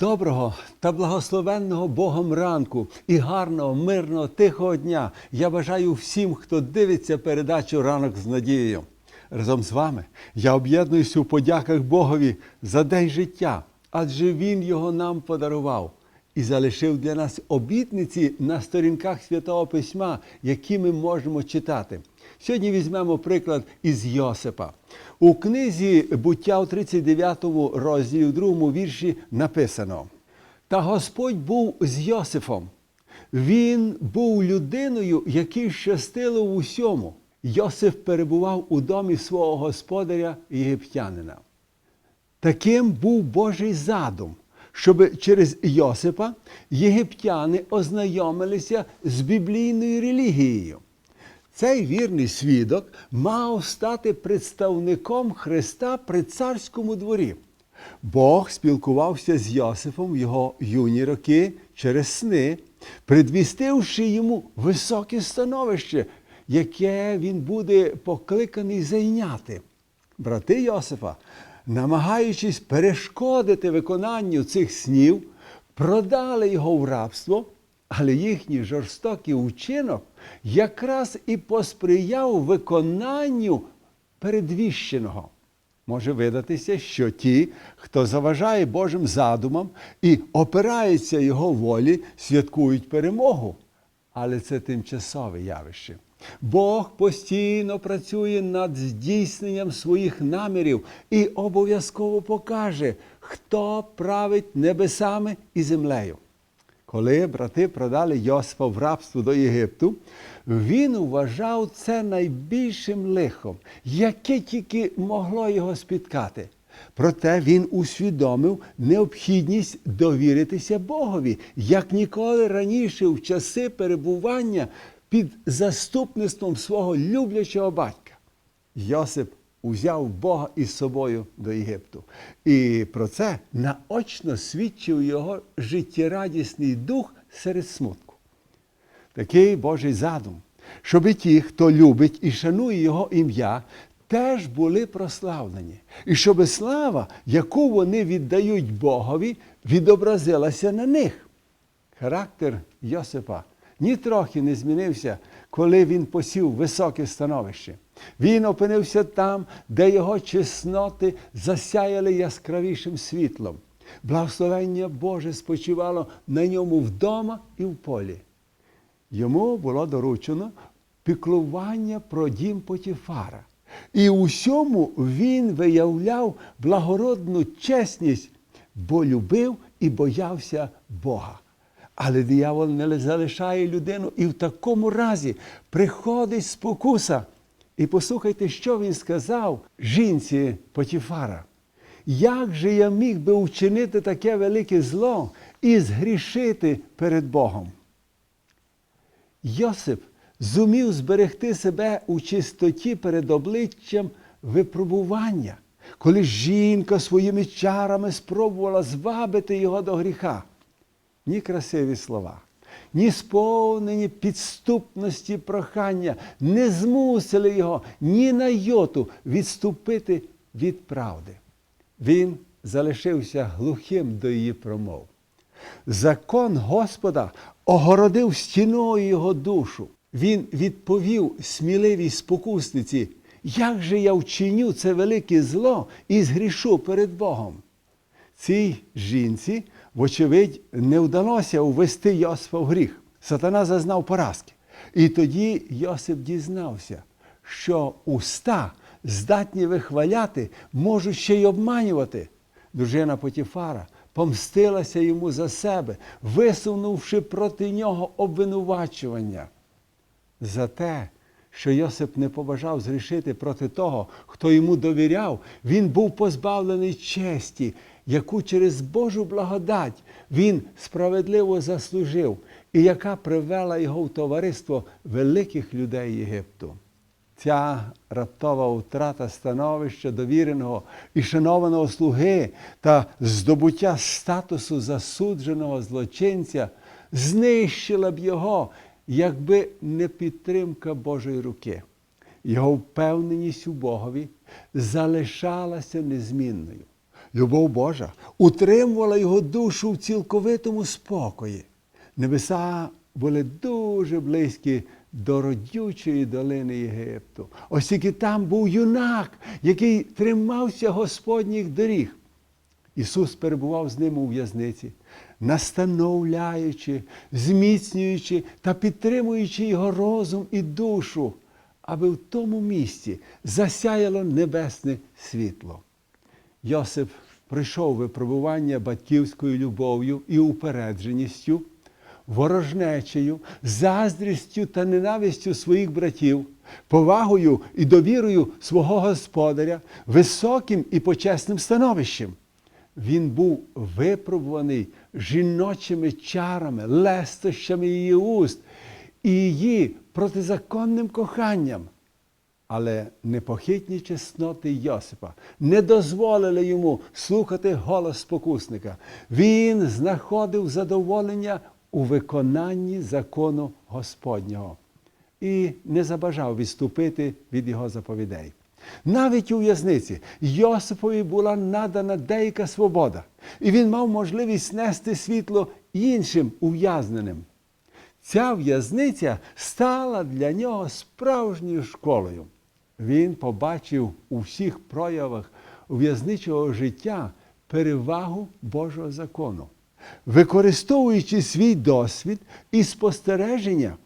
Доброго та благословенного Богом ранку і гарного, мирного, тихого дня. Я бажаю всім, хто дивиться передачу Ранок з надією. Разом з вами я об'єднуюся у подяках Богові за день життя, адже Він його нам подарував і залишив для нас обітниці на сторінках Святого Письма, які ми можемо читати. Сьогодні візьмемо приклад із Йосипа. У книзі буття у 39 розділі, у другому вірші написано: Та Господь був з Йосифом. Він був людиною, який щастило в усьому. Йосиф перебував у домі свого господаря єгиптянина. Таким був Божий задум, щоб через Йосипа єгиптяни ознайомилися з біблійною релігією. Цей вірний свідок мав стати представником Христа при царському дворі. Бог спілкувався з Йосифом в його юні роки через сни, предвістивши йому високе становище, яке він буде покликаний зайняти. Брати Йосифа, намагаючись перешкодити виконанню цих снів, продали його в рабство, але їхній жорстокий учинок якраз і посприяв виконанню передвіщеного. Може видатися, що ті, хто заважає Божим задумам і опирається Його волі, святкують перемогу. Але це тимчасове явище. Бог постійно працює над здійсненням своїх намірів і обов'язково покаже, хто править небесами і землею. Коли брати продали Йосифа в рабство до Єгипту, він вважав це найбільшим лихом, яке тільки могло його спіткати. Проте він усвідомив необхідність довіритися Богові, як ніколи раніше в часи перебування під заступництвом свого люблячого батька. Йосип узяв Бога із собою до Єгипту. І про це наочно свідчив його життєрадісний дух серед смутку. Такий Божий задум, щоб ті, хто любить і шанує Його ім'я, теж були прославлені, і щоб слава, яку вони віддають Богові, відобразилася на них. Характер Йосипа нітрохи не змінився, коли він посів високе становище. Він опинився там, де його чесноти засяяли яскравішим світлом. Благословення Боже спочивало на ньому вдома і в полі. Йому було доручено піклування про дім Потіфара. І усьому він виявляв благородну чесність, бо любив і боявся Бога. Але диявол не залишає людину і в такому разі приходить спокуса. І послухайте, що він сказав жінці Потіфара. Як же я міг би вчинити таке велике зло і згрішити перед Богом? Йосип зумів зберегти себе у чистоті перед обличчям випробування, коли жінка своїми чарами спробувала звабити його до гріха. Ні красиві слова, ні сповнені підступності прохання не змусили його ні на йоту відступити від правди. Він залишився глухим до її промов. Закон Господа огородив стіною його душу. Він відповів сміливій спокусниці, як же я вчиню це велике зло і згрішу перед Богом. Цій жінці, вочевидь, не вдалося увести Йосифа в гріх. Сатана зазнав поразки. І тоді Йосип дізнався, що уста здатні вихваляти, можуть ще й обманювати. Дружина Потіфара помстилася йому за себе, висунувши проти нього обвинувачування. За те, що Йосип не побажав зрішити проти того, хто йому довіряв, він був позбавлений честі, яку через Божу благодать він справедливо заслужив, і яка привела його в товариство великих людей Єгипту. Ця раптова втрата становища довіреного і шанованого слуги та здобуття статусу засудженого злочинця знищила б його, якби не підтримка Божої руки. Його впевненість у Богові залишалася незмінною. Любов Божа утримувала його душу в цілковитому спокої. Небеса були дуже близькі до родючої долини Єгипту. Ось тільки там був юнак, який тримався Господніх доріг. Ісус перебував з ним у в'язниці, настановляючи, зміцнюючи та підтримуючи його розум і душу, аби в тому місці засяяло небесне світло. Йосип пройшов випробування батьківською любов'ю і упередженістю, ворожнечею, заздрістю та ненавистю своїх братів, повагою і довірою свого господаря, високим і почесним становищем. Він був випробуваний жіночими чарами, лестощами її уст і її протизаконним коханням. Але непохитні чесноти Йосипа не дозволили йому слухати голос спокусника. Він знаходив задоволення у виконанні закону Господнього і не забажав відступити від його заповідей. Навіть у в'язниці Йосипові була надана деяка свобода, і він мав можливість нести світло іншим ув'язненим. Ця в'язниця стала для нього справжньою школою. Він побачив у всіх проявах в'язничого життя перевагу Божого закону. Використовуючи свій досвід і спостереження,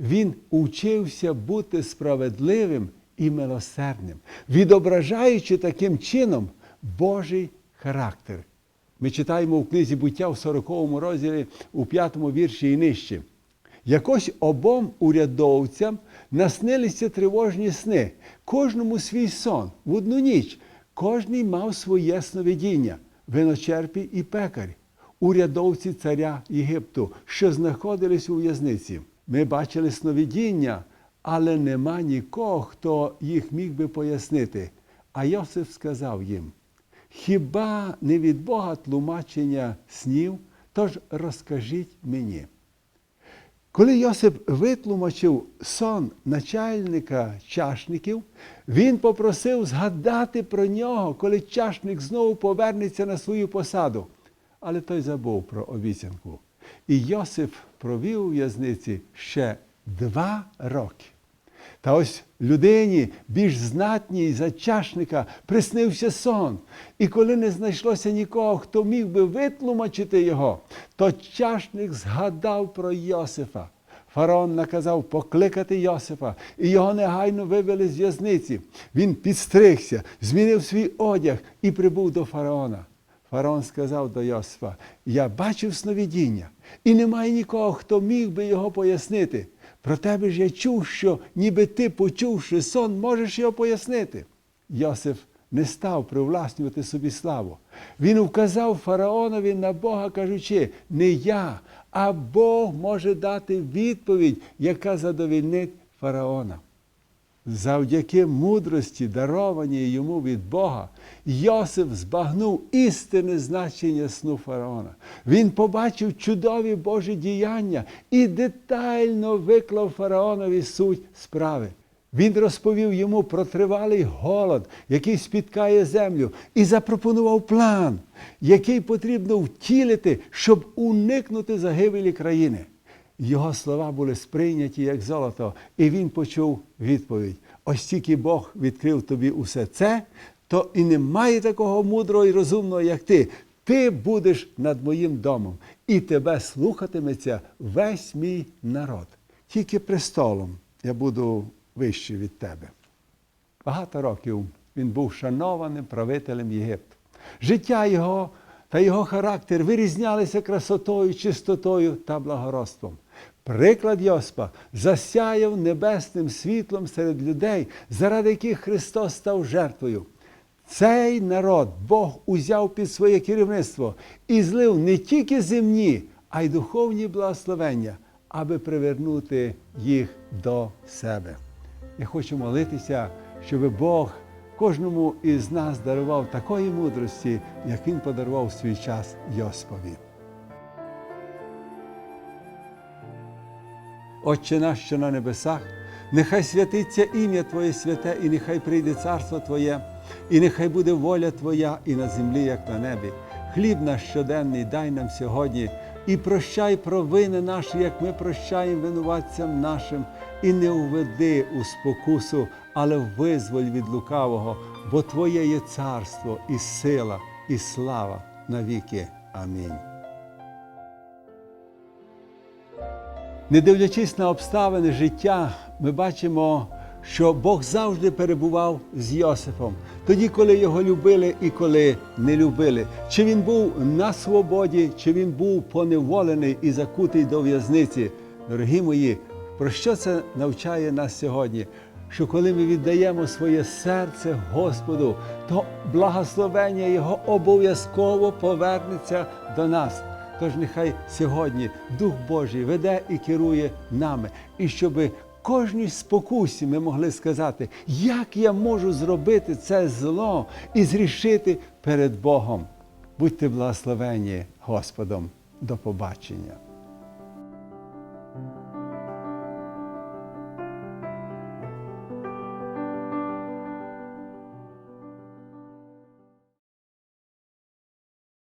він учився бути справедливим і милосердним, відображаючи таким чином Божий характер. Ми читаємо в книзі буття в 40 розділі у 5 вірші і нижче. Якось обом урядовцям наснилися тривожні сни, кожному свій сон в одну ніч. Кожний мав своє сновидіння, виночерпі і пекар, урядовці царя Єгипту, що знаходились у в'язниці. Ми бачили сновидіння, але нема нікого, хто їх міг би пояснити. А Йосиф сказав їм: Хіба не від Бога тлумачення снів? Тож розкажіть мені. Коли Йосип витлумачив сон начальника чашників, він попросив згадати про нього, коли чашник знову повернеться на свою посаду. Але той забув про обіцянку. І Йосип провів у в'язниці ще два роки. Та ось людині, більш знатній за чашника, приснився сон. І коли не знайшлося нікого, хто міг би витлумачити його, то чашник згадав про Йосифа. Фараон наказав покликати Йосифа, і його негайно вивели з в'язниці. Він підстригся, змінив свій одяг і прибув до фараона. Фараон сказав до Йосифа: Я бачив сновидіння, і немає нікого, хто міг би його пояснити. Про тебе ж я чув, що ніби ти, почувши сон, можеш його пояснити. Йосиф не став привласнювати собі славу. Він вказав фараонові на Бога, кажучи, не я, а Бог може дати відповідь, яка задовільнить фараона. Завдяки мудрості, дарованій йому від Бога, Йосиф збагнув істинне значення сну фараона. Він побачив чудові Божі діяння і детально виклав фараонові суть справи. Він розповів йому про тривалий голод, який спіткає землю, і запропонував план, який потрібно втілити, щоб уникнути загибелі країни. Його слова були сприйняті як золото, і він почув відповідь: ось тільки Бог відкрив тобі усе це, то і немає такого мудрого і розумного, як ти. Ти будеш над моїм домом, і тебе слухатиметься весь мій народ. Тільки престолом я буду вищий від тебе. Багато років він був шанованим правителем Єгипту. Життя його та його характер вирізнялися красотою, чистотою та благородством. Приклад Йоспа засяяв небесним світлом серед людей, заради яких Христос став жертвою. Цей народ Бог узяв під своє керівництво і злив не тільки земні, а й духовні благословення, аби привернути їх до себе. Я хочу молитися, щоб Бог кожному із нас дарував такої мудрості, як Він подарував свій час Йоспові. Отче наш, що на небесах, нехай святиться ім'я Твоє святе, і нехай прийде царство Твоє, І нехай буде воля Твоя і на землі, як на небі. Хліб наш щоденний дай нам сьогодні, і прощай провини наші, як ми прощаємо винуватцям нашим, і не уведи у спокусу, але визволь від лукавого, бо Твоє є царство, і сила, і слава навіки. Амінь. Не дивлячись на обставини життя, ми бачимо, що Бог завжди перебував з Йосифом, тоді, коли його любили і коли не любили. Чи він був на свободі, чи він був поневолений і закутий до в'язниці. Дорогі мої, про що це навчає нас сьогодні? Що коли ми віддаємо своє серце Господу, то благословення Його обов'язково повернеться до нас. Тож нехай сьогодні Дух Божий веде і керує нами, і щоб кожній спокусі ми могли сказати, як я можу зробити це зло і зрішити перед Богом. Будьте благословені Господом. До побачення.